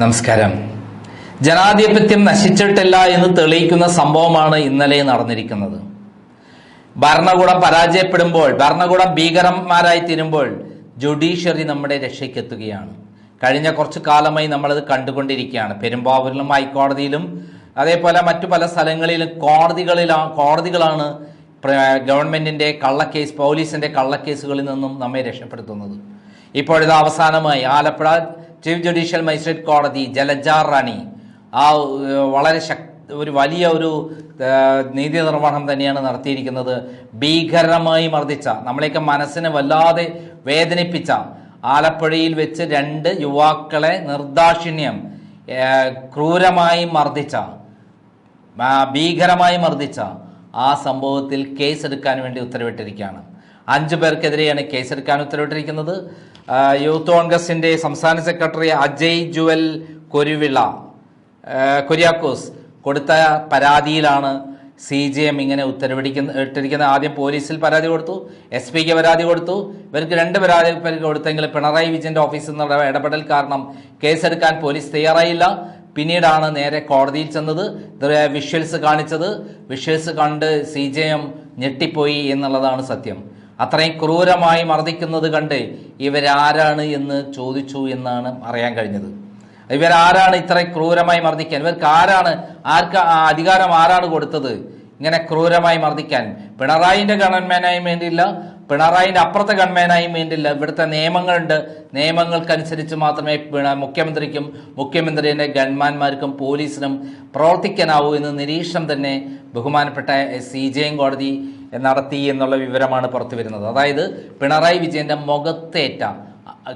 നമസ്കാരം. ജനാധിപത്യം നശിച്ചിട്ടില്ല എന്ന് തെളിയിക്കുന്ന സംഭവമാണ് ഇന്നലെ നടന്നിരിക്കുന്നത്. ഭരണകൂടം പരാജയപ്പെടുമ്പോൾ ഭരണകൂടം ഭീകരന്മാരായി തീരുമ്പോൾ ജുഡീഷ്യറി നമ്മുടെ രക്ഷയ്ക്കെത്തുകയാണ്. കഴിഞ്ഞ കുറച്ചു കാലമായി നമ്മളത് കണ്ടുകൊണ്ടിരിക്കുകയാണ്. പെരുമ്പാവൂരിലും ഹൈക്കോടതിയിലും അതേപോലെ മറ്റു പല സ്ഥലങ്ങളിലും കോടതികളിലാണ് കോടതികളാണ് ഗവൺമെന്റിന്റെ കള്ളക്കേസ് പോലീസിന്റെ കള്ളക്കേസുകളിൽ നിന്നും നമ്മെ രക്ഷപ്പെടുത്തുന്നത്. ഇപ്പോഴിത് അവസാനമായി ആലപ്പുഴ ചീഫ് ജുഡീഷ്യൽ മജിസ്ട്രേറ്റ് കോടതി ജലജാർ റാണി. ആ വളരെ ശക്തി ഒരു വലിയ ഒരു നീതി നിർവഹണം തന്നെയാണ് നടത്തിയിരിക്കുന്നത്. ഭീകരമായി മർദ്ദിച്ച നമ്മളെയൊക്കെ മനസ്സിനെ വല്ലാതെ വേദനിപ്പിച്ച ആലപ്പുഴയിൽ വെച്ച് രണ്ട് യുവാക്കളെ നിർദാക്ഷിണ്യം ക്രൂരമായി മർദ്ദിച്ച ഭീകരമായി മർദ്ദിച്ച ആ സംഭവത്തിൽ കേസെടുക്കാൻ വേണ്ടി ഉത്തരവിട്ടിരിക്കുകയാണ്. അഞ്ചു പേർക്കെതിരെയാണ് കേസെടുക്കാൻ ഉത്തരവിട്ടിരിക്കുന്നത്. യൂത്ത് കോൺഗ്രസിന്റെ സംസ്ഥാന സെക്രട്ടറി അജയ് ജുവൽ കൊരുവിള കൊരിയാക്കോസ് കൊടുത്ത പരാതിയിലാണ് സി ജി എം ഇങ്ങനെ ഉത്തരവിടിക്കുന്ന ഇട്ടിരിക്കുന്നത് ആദ്യം പോലീസിൽ പരാതി കൊടുത്തു എസ് പിക്ക് പരാതി കൊടുത്തു. ഇവർക്ക് രണ്ട് പരാതി പേർക്ക് കൊടുത്തെങ്കിൽ പിണറായി വിജയന്റെ ഓഫീസിൽ നിന്നുള്ള ഇടപെടൽ കാരണം കേസെടുക്കാൻ പോലീസ് തയ്യാറായില്ല. പിന്നീടാണ് നേരെ കോടതിയിൽ ചെന്നത്. വിഷ്വൽസ് കാണിച്ചത്. വിഷ്വൽസ് കണ്ട് സി ജെ എം ഞെട്ടിപ്പോയി എന്നുള്ളതാണ് സത്യം. അത്രയും ക്രൂരമായി മർദ്ദിക്കുന്നത് കണ്ട് ഇവരാരാണ് എന്ന് ചോദിച്ചു എന്നാണ് അറിയാൻ കഴിഞ്ഞത്. ഇവരാരാണ് ഇത്രയും ക്രൂരമായി മർദ്ദിക്കാൻ? ഇവർക്ക് ആരാണ് ആർക്ക് ആ അധികാരം ആരാണ് കൊടുത്തത്? ഇങ്ങനെ ക്രൂരമായി മർദ്ദിക്കാൻ. പിണറായിന്റെ ഗവൺമെന്റായും വേണ്ടിയില്ല പിണറായിന്റെ അപ്പുറത്തെ ഗവൺമെന്റായും വേണ്ടിയില്ല. ഇവിടുത്തെ നിയമങ്ങളുണ്ട്. നിയമങ്ങൾക്കനുസരിച്ച് മാത്രമേ മുഖ്യമന്ത്രിക്കും മുഖ്യമന്ത്രിയുടെ ഗൺമാന്മാർക്കും പോലീസിനും പ്രവർത്തിക്കാനാവൂ എന്ന് നിരീക്ഷണം തന്നെ ബഹുമാനപ്പെട്ട സി ജെ കോടതി നടത്തി എന്നുള്ള വിവരമാണ് പുറത്തു വരുന്നത്. അതായത് പിണറായി വിജയന്റെ മുഖത്തേറ്റ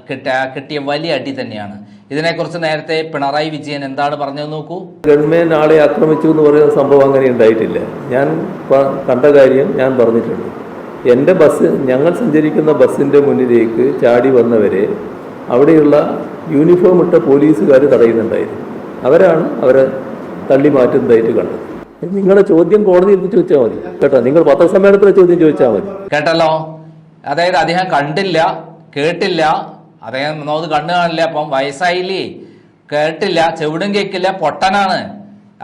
കിട്ടിയ കിട്ടിയ വലിയ അടി തന്നെയാണ്. ഇതിനെക്കുറിച്ച് നേരത്തെ പിണറായി വിജയൻ എന്താണ് പറഞ്ഞത് നോക്കൂ. ഗവൺമെന്റ് ആളെ ആക്രമിച്ചു എന്ന് പറയുന്ന സംഭവം അങ്ങനെ ഉണ്ടായിട്ടില്ല. ഞാൻ കണ്ട കാര്യം ഞാൻ പറഞ്ഞിട്ടുണ്ട്. എന്റെ ബസ് ഞങ്ങൾ സഞ്ചരിക്കുന്ന ബസ്സിന്റെ മുന്നിലേക്ക് ചാടി വന്നവരെ അവിടെയുള്ള യൂണിഫോം ഇട്ട പോലീസുകാർ തടയുന്നുണ്ടായിരുന്നു. അവരാണ് അവരെ തള്ളി മാറ്റുന്നതായിട്ട് കണ്ടത്. നിങ്ങളുടെ ചോദ്യം കോടതിയിൽ ചോദിച്ചാൽ മതി. കേട്ടോ? നിങ്ങൾ പത്രസമ്മേളനത്തിലെ ചോദ്യം ചോദിച്ചാൽ മതി. കേട്ടല്ലോ? അതായത് അദ്ദേഹം കണ്ടില്ല കേട്ടില്ല. അദ്ദേഹം ഒന്നാമത് കണ്ണു കാണില്ല അപ്പം വയസ്സായില്ലേ? കേട്ടില്ല ചെവിടും കേൾക്കില്ല പൊട്ടനാണ്.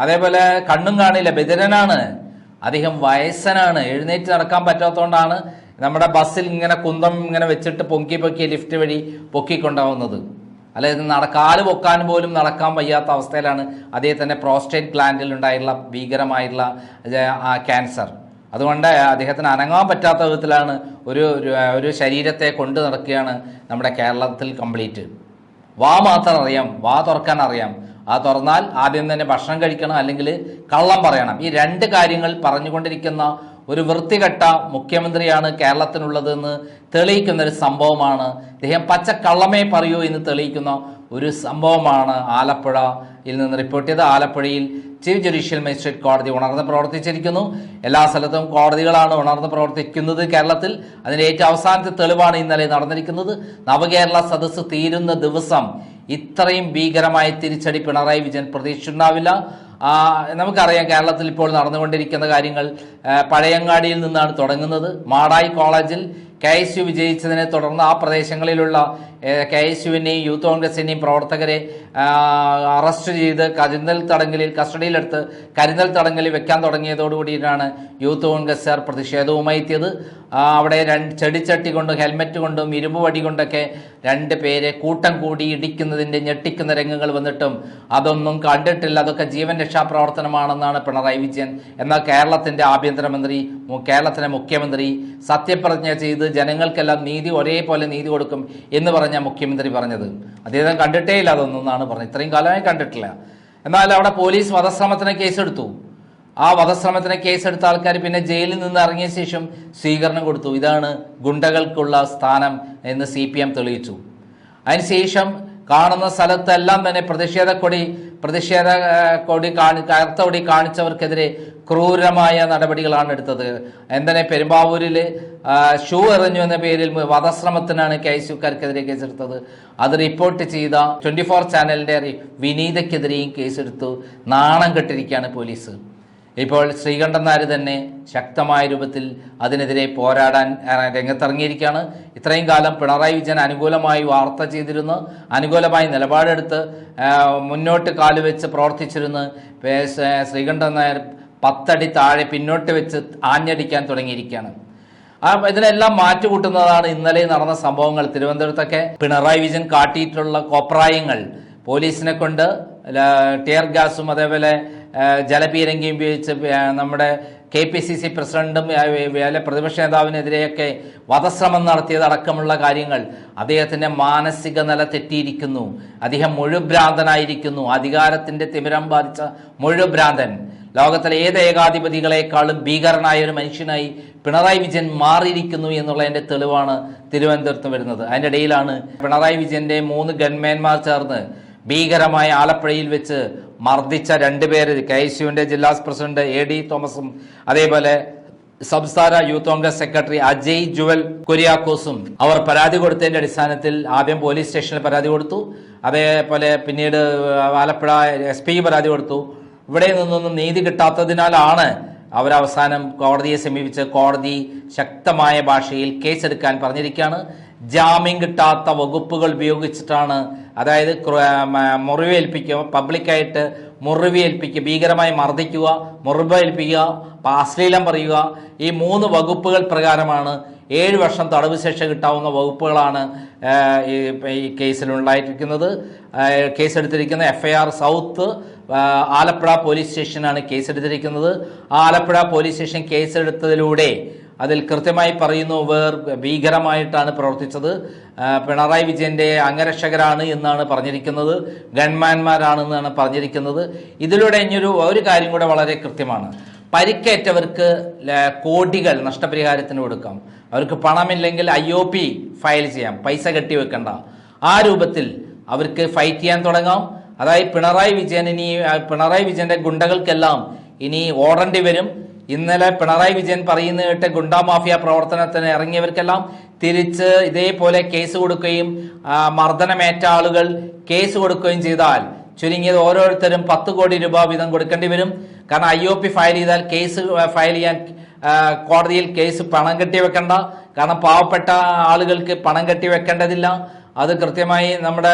അതേപോലെ കണ്ണും കാണില്ല ബദിരനാണ് അദ്ദേഹം വയസ്സനാണ്. എഴുന്നേറ്റ് നടക്കാൻ പറ്റാത്തതുകൊണ്ടാണ് നമ്മുടെ ബസ്സിൽ ഇങ്ങനെ കുന്തം ഇങ്ങനെ വെച്ചിട്ട് പൊക്കി പൊക്കി ലിഫ്റ്റ് വഴി പൊക്കിക്കൊണ്ടാവുന്നത്. അല്ലാതെ നടക്കാൽ പൊക്കാൻ പോലും നടക്കാൻ വയ്യാത്ത അവസ്ഥയിലാണ് അതേ തന്നെ പ്രോസ്റ്റേറ്റ് ഗ്ലാൻഡിൽ ഉണ്ടായിട്ടുള്ള ഭീകരമായിട്ടുള്ള ആ ക്യാൻസർ അതുകൊണ്ട് അദ്ദേഹത്തിന് അനങ്ങാൻ പറ്റാത്ത വിധത്തിലാണ് ഒരു- ഒരു ശരീരത്തെ കൊണ്ടു നടക്കുകയാണ് നമ്മുടെ കേരളത്തിൽ കംപ്ലീറ്റ് വാ മാത്രം അറിയാം വാ തുറക്കാൻ അറിയാം. ആ തുറന്നാൽ ആദ്യം തന്നെ ഭക്ഷണം കഴിക്കണം അല്ലെങ്കിൽ കള്ളം പറയണം. ഈ രണ്ട് കാര്യങ്ങൾ പറഞ്ഞുകൊണ്ടിരിക്കുന്ന ഒരു വൃത്തികെട്ട മുഖ്യമന്ത്രിയാണ് കേരളത്തിനുള്ളതെന്ന് തെളിയിക്കുന്ന ഒരു സംഭവമാണ്. ഇദ്ദേഹം പച്ച കള്ളമേ പറയൂ എന്ന് തെളിയിക്കുന്ന ഒരു സംഭവമാണ് ആലപ്പുഴയിൽ നിന്ന് റിപ്പോർട്ട് ചെയ്ത് ആലപ്പുഴയിൽ ചീഫ് ജുഡീഷ്യൽ മജിസ്ട്രേറ്റ് കോടതി ഉണർന്ന് പ്രവർത്തിച്ചിരിക്കുന്നു. എല്ലാ സ്ഥലത്തും കോടതികളാണ് ഉണർന്ന് പ്രവർത്തിക്കുന്നത് കേരളത്തിൽ. അതിന്റെ ഏറ്റവും അവസാനത്തെ തെളിവാണ് ഇന്നലെ നടന്നിരിക്കുന്നത്. നവകേരള സദസ്സ് തീരുന്ന ദിവസം ഇത്രയും ഭീകരമായ തിരിച്ചടി പിണറായി വിജയൻ പ്രതീക്ഷിച്ചിട്ടുണ്ടാവില്ല. നമുക്കറിയാം കേരളത്തിൽ ഇപ്പോൾ നടന്നുകൊണ്ടിരിക്കുന്ന കാര്യങ്ങൾ പഴയങ്ങാടിയിൽ നിന്നാണ് തുടങ്ങുന്നത്. മാടായി കോളേജിൽ കെ എസ് യു വിജയിച്ചതിനെ തുടർന്ന് ആ പ്രദേശങ്ങളിലുള്ള കെ എസ് യുവിനെയും യൂത്ത് കോൺഗ്രസിനെയും പ്രവർത്തകരെ അറസ്റ്റ് ചെയ്ത് കരിന്തൽ തടങ്കലിൽ കസ്റ്റഡിയിലെടുത്ത് കരിന്തൽ തടങ്കലിൽ വെക്കാൻ തുടങ്ങിയതോടുകൂടിയിട്ടാണ് യൂത്ത് കോൺഗ്രസ്സുകാർ പ്രതിഷേധവുമായി എത്തിയത്. അവിടെ രണ്ട് ചെടിച്ചട്ടി കൊണ്ടും ഹെൽമറ്റ് കൊണ്ടും ഇരുമ്പ് വടി കൊണ്ടൊക്കെ രണ്ട് പേരെ കൂട്ടം കൂടി ഇടിക്കുന്നതിന്റെ ഞെട്ടിക്കുന്ന രംഗങ്ങൾ വന്നിട്ടും അതൊന്നും കണ്ടിട്ടില്ല. അതൊക്കെ ജീവൻ രക്ഷാ പ്രവർത്തനമാണെന്നാണ് പിണറായി വിജയൻ. എന്നാൽ കേരളത്തിന്റെ ആഭ്യന്തരമന്ത്രി കേരളത്തിലെ മുഖ്യമന്ത്രി സത്യപ്രതിജ്ഞ ചെയ്ത് ജനങ്ങൾക്കെല്ലാം നീതി ഒരേപോലെ നീതി കൊടുക്കും എന്ന് പറഞ്ഞ മുഖ്യമന്ത്രി പറഞ്ഞത്. അദ്ദേഹം കണ്ടിട്ടേ ഇല്ല അതൊന്നും എന്നാണ് പറഞ്ഞത്. ഇത്രയും കാലമായി കണ്ടിട്ടില്ല. എന്നാൽ അവിടെ പോലീസ് വധശ്രമത്തിന് കേസെടുത്തു. ആ വധശ്രമത്തിന് കേസെടുത്ത ആൾക്കാർ പിന്നെ ജയിലിൽ നിന്ന് ഇറങ്ങിയ ശേഷം സ്വീകരണം കൊടുത്തു. ഇതാണ് ഗുണ്ടകൾക്കുള്ള സ്ഥാനം എന്ന് സി പി എം തെളിയിച്ചു. അതിനുശേഷം കാണുന്ന സ്ഥലത്തെല്ലാം തന്നെ പ്രതിഷേധ കൊടി പ്രതിഷേധ കൊടി കാണി കറുത്ത കൊടി കാണിച്ചവർക്കെതിരെ ക്രൂരമായ നടപടികളാണ് എടുത്തത്. എന്തിനെ പെരുമ്പാവൂരിൽ ഷൂ എറിഞ്ഞു എന്ന പേരിൽ വധശ്രമത്തിനാണ് കെ എസ് യുക്കാർക്കെതിരെ കേസെടുത്തത്. അത് റിപ്പോർട്ട് ചെയ്ത ട്വന്റി ഫോർ ചാനലിന്റെ വിനീതയ്ക്കെതിരെയും കേസെടുത്തു. നാണം കെട്ടിരിക്കുകയാണ് പോലീസ്. ഇപ്പോൾ ശ്രീകണ്ഠൻ തന്നെ ശക്തമായ രൂപത്തിൽ അതിനെതിരെ പോരാടാൻ രംഗത്തിറങ്ങിയിരിക്കുകയാണ്. ഇത്രയും കാലം പിണറായി വിജയൻ അനുകൂലമായി വാർത്ത ചെയ്തിരുന്നു. അനുകൂലമായി നിലപാടെടുത്ത് മുന്നോട്ട് കാലുവെച്ച് പ്രവർത്തിച്ചിരുന്ന് ശ്രീകണ്ഠൻ നായർ പത്തടി താഴെ പിന്നോട്ട് വെച്ച് ആഞ്ഞടിക്കാൻ തുടങ്ങിയിരിക്കുകയാണ്. ആ ഇതിനെല്ലാം മാറ്റുകൂട്ടുന്നതാണ് ഇന്നലെ നടന്ന സംഭവങ്ങൾ. തിരുവനന്തപുരത്തൊക്കെ പിണറായി വിജയൻ കാട്ടിയിട്ടുള്ള കോപ്രായങ്ങൾ പോലീസിനെ കൊണ്ട് ടിയർ ഗ്യാസും അതേപോലെ ആ, ജലപീരങ്കിയും ഉപയോഗിച്ച് നമ്മുടെ കെ പി സി സി പ്രസിഡന്റും അല്ലെ പ്രതിപക്ഷ നേതാവിനെതിരെയൊക്കെ വധശ്രമം നടത്തിയതടക്കമുള്ള കാര്യങ്ങൾ അദ്ദേഹത്തിന്റെ മാനസിക നില തെറ്റിയിരിക്കുന്നു. അദ്ദേഹം മുഴുഭ്രാന്തനായിരിക്കുന്നു. അധികാരത്തിന്റെ തിമിരം ബാധിച്ച മുഴുഭ്രാന്തൻ. ലോകത്തിലെ ഏത് ഏകാധിപതികളെക്കാളും ഭീകരനായ ഒരു മനുഷ്യനായി പിണറായി വിജയൻ മാറിയിരിക്കുന്നു എന്നുള്ളതിന്റെ തെളിവാണ് തിരുവനന്തപുരത്ത് വരുന്നത്. അതിന്റെ ഇടയിലാണ് പിണറായി വിജയന്റെ മൂന്ന് ഗൺമാൻമാർ ചേർന്ന് ഭീകരമായ ആലപ്പുഴയിൽ വെച്ച് മർദ്ദിച്ച രണ്ടുപേര് കെ എസ് യുവിന്റെ ജില്ലാ പ്രസിഡന്റ് എ ഡി തോമസും അതേപോലെ സംസ്ഥാന യൂത്ത് കോൺഗ്രസ് സെക്രട്ടറി അജയ് ജുവൽ കുര്യാക്കോസും അവർ പരാതി കൊടുത്തതിന്റെ അടിസ്ഥാനത്തിൽ ആദ്യം പോലീസ് സ്റ്റേഷനിൽ പരാതി കൊടുത്തു. അതേപോലെ പിന്നീട് ആലപ്പുഴ എസ് പരാതി കൊടുത്തു. ഇവിടെ നിന്നൊന്നും നീതി കിട്ടാത്തതിനാലാണ് അവരവസാനം കോടതിയെ സമീപിച്ച് കോടതി ശക്തമായ ഭാഷയിൽ കേസെടുക്കാൻ പറഞ്ഞിരിക്കുകയാണ്. ജാമ്യം കിട്ടാത്ത വകുപ്പുകൾ ഉപയോഗിച്ചിട്ടാണ് അതായത് മുറിവേൽപ്പിക്കുക പബ്ലിക്കായിട്ട് മുറിവേൽപ്പിക്കുക ഭീകരമായി മർദ്ദിക്കുക മുറിവേൽപ്പിക്കുക അശ്ലീലം പറയുക. ഈ മൂന്ന് വകുപ്പുകൾ പ്രകാരമാണ് ഏഴ് വർഷം തടവ് ശിക്ഷ കിട്ടാവുന്ന വകുപ്പുകളാണ് ഈ കേസിലുണ്ടായിരിക്കുന്നത്. കേസെടുത്തിരിക്കുന്ന F I R south Alappuzha police സ്റ്റേഷനാണ് കേസെടുത്തിരിക്കുന്നത്. ആ ആലപ്പുഴ പോലീസ് സ്റ്റേഷൻ കേസെടുത്തതിലൂടെ അതിൽ കൃത്യമായി പറയുന്നു വേർ ഭീകരമായിട്ടാണ് പ്രവർത്തിച്ചത്. പിണറായി വിജയന്റെ അംഗരക്ഷകരാണ് എന്നാണ് പറഞ്ഞിരിക്കുന്നത്. ഗൺമാൻമാരാണെന്നാണ് പറഞ്ഞിരിക്കുന്നത്. ഇതിലൂടെ ഇനിയൊരു ഒരു കാര്യം കൂടെ വളരെ കൃത്യമാണ്. പരിക്കേറ്റവർക്ക് കോടികൾ നഷ്ടപരിഹാരത്തിന് കൊടുക്കാം. അവർക്ക് പണമില്ലെങ്കിൽ ഐ ഒ പി ഫയൽ ചെയ്യാം. പൈസ കെട്ടിവെക്കണ്ട ആ രൂപത്തിൽ അവർക്ക് ഫൈറ്റ് ചെയ്യാൻ തുടങ്ങാം. അതായത് പിണറായി വിജയൻ ഇനി പിണറായി വിജയന്റെ ഗുണ്ടകൾക്കെല്ലാം ഇനി ഓടേണ്ടി വരും. ഇന്നലെ പിണറായി വിജയൻ പറയുന്ന കേട്ട് ഗുണ്ടാ മാഫിയ പ്രവർത്തനത്തിന് ഇറങ്ങിയവർക്കെല്ലാം തിരിച്ച് ഇതേപോലെ കേസ് കൊടുക്കുകയും മർദ്ദനമേറ്റ ആളുകൾ കേസ് കൊടുക്കുകയും ചെയ്താൽ ചുരുങ്ങിയത് ഓരോരുത്തരും പത്ത് കോടി രൂപ വീതം കൊടുക്കേണ്ടി വരും. കാരണം ഐ ഒ പി ഫയൽ ചെയ്താൽ കേസ് ഫയൽ ചെയ്യാൻ കോടതിയിൽ കേസ് പണം കെട്ടി വെക്കണ്ട കാരണം പാവപ്പെട്ട ആളുകൾക്ക് പണം കെട്ടി വെക്കേണ്ടതില്ല അത് കൃത്യമായി നമ്മുടെ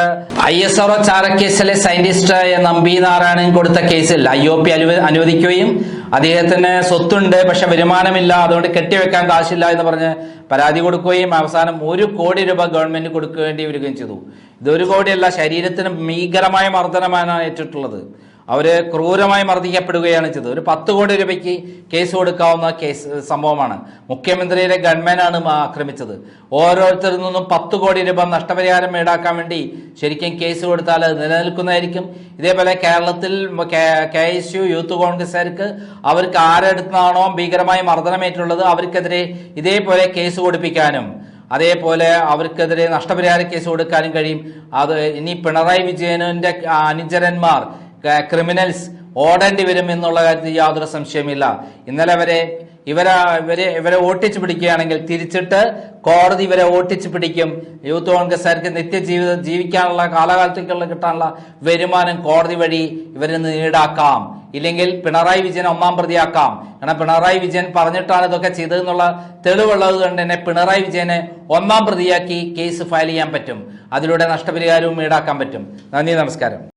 ഐ എസ് ആർ ചാരക്കേസിലെ സയന്റിസ്റ്റ് നമ്പി നാരായണൻ കൊടുത്ത കേസിൽ ഐ ഒ പി അനുവദിക്കുകയും അദ്ദേഹത്തിന് സ്വത്തുണ്ട് പക്ഷെ വരുമാനമില്ല. അതുകൊണ്ട് കെട്ടിവെക്കാൻ കാശില്ല എന്ന് പറഞ്ഞ് പരാതി കൊടുക്കുകയും അവസാനം ഒരു കോടി രൂപ ഗവൺമെന്റ് കൊടുക്കേണ്ടി വരികയും ചെയ്തു. ഇതൊരു കോടിയല്ല ശരീരത്തിന് ഭീകരമായ മർദ്ദനമാണ് ഏറ്റിട്ടുള്ളത്. അവർ ക്രൂരമായി മർദ്ദിക്കപ്പെടുകയാണ് ചെയ്തത്. ഒരു പത്ത് കോടി രൂപയ്ക്ക് കേസ് കൊടുക്കാവുന്ന കേസ് സംഭവമാണ്. മുഖ്യമന്ത്രിയുടെ ഗവൺമെന്റാണ് ആക്രമിച്ചത്. ഓരോരുത്തരിൽ നിന്നും പത്ത് കോടി രൂപ നഷ്ടപരിഹാരം ഈടാക്കാൻ വേണ്ടി ശരിക്കും കേസ് കൊടുത്താൽ നിലനിൽക്കുന്നതായിരിക്കും. ഇതേപോലെ കേരളത്തിൽ കെ എസ് യു യൂത്ത് കോൺഗ്രസ്സുകാർക്ക് അവർക്ക് ആരെടുത്താണോ ഭീകരമായി മർദ്ദനമേറ്റുള്ളത് അവർക്കെതിരെ ഇതേപോലെ കേസ് കൊടുപ്പിക്കാനും അതേപോലെ അവർക്കെതിരെ നഷ്ടപരിഹാര കേസ് കൊടുക്കാനും കഴിയും. അത് ഇനി പിണറായി വിജയനന്റെ അനുചരന്മാർ ക്രിമിനൽസ് ഓടേണ്ടി വരും എന്നുള്ള കാര്യത്തിൽ യാതൊരു സംശയമില്ല ഇന്നലെ വരെ ഇവരെ ഇവരെ ഇവരെ ഓട്ടിച്ചു പിടിക്കുകയാണെങ്കിൽ തിരിച്ചിട്ട് കോടതി ഇവരെ ഓട്ടിച്ചു പിടിക്കും. യൂത്ത് കോൺഗ്രസ്സുകാർക്ക് നിത്യജീവിതം ജീവിക്കാനുള്ള കാലകാലത്തേക്കുള്ള കിട്ടാനുള്ള വരുമാനം കോടതി വഴി ഇവരിൽ നിന്ന് ഈടാക്കാം. ഇല്ലെങ്കിൽ പിണറായി വിജയൻ ഒന്നാം പ്രതിയാക്കാം. കാരണം പിണറായി വിജയൻ പറഞ്ഞിട്ടാണ് ഇതൊക്കെ ചെയ്തതെന്നുള്ള തെളിവുള്ളത് കൊണ്ട് തന്നെ പിണറായി വിജയനെ ഒന്നാം പ്രതിയാക്കി കേസ് ഫയൽ ചെയ്യാൻ പറ്റും. അതിലൂടെ നഷ്ടപരിഹാരവും ഈടാക്കാൻ പറ്റും. നന്ദി നമസ്കാരം.